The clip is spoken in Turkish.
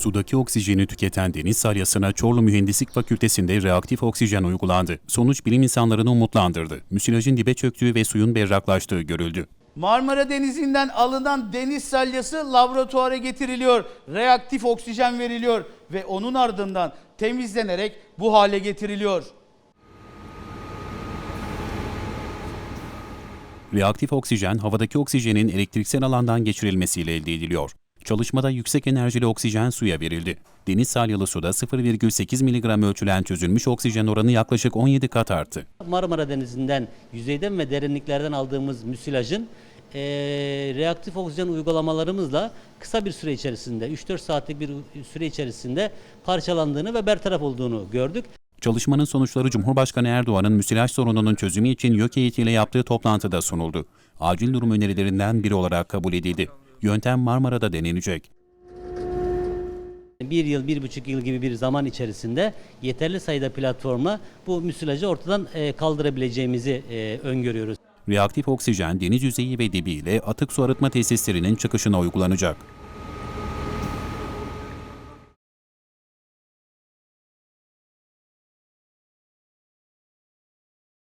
Sudaki oksijeni tüketen deniz salyasına Çorlu Mühendislik Fakültesi'nde reaktif oksijen uygulandı. Sonuç bilim insanlarını umutlandırdı. Müsilajın dibe çöktüğü ve suyun berraklaştığı görüldü. Marmara Denizi'nden alınan deniz salyası laboratuvara getiriliyor. Reaktif oksijen veriliyor ve onun ardından temizlenerek bu hale getiriliyor. Reaktif oksijen havadaki oksijenin elektriksel alandan geçirilmesiyle elde ediliyor. Çalışmada yüksek enerjili oksijen suya verildi. Deniz salyalı suda 0,8 mg ölçülen çözülmüş oksijen oranı yaklaşık 17 kat arttı. Marmara Denizi'nden, yüzeyden ve derinliklerden aldığımız müsilajın eee, reaktif oksijen uygulamalarımızla kısa bir süre içerisinde, 3-4 saatlik bir süre içerisinde parçalandığını ve bertaraf olduğunu gördük. Çalışmanın sonuçları Cumhurbaşkanı Erdoğan'ın müsilaj sorununun çözümü için YÖK heyetiyle yaptığı toplantıda sunuldu. Acil durum önerilerinden biri olarak kabul edildi. Yöntem Marmara'da denenecek. Bir yıl, bir buçuk yıl gibi bir zaman içerisinde yeterli sayıda platformla bu müsilajı ortadan eee, kaldırabileceğimizi eee, öngörüyoruz. Reaktif oksijen deniz yüzeyi ve dibiyle atık su arıtma tesislerinin çıkışına uygulanacak.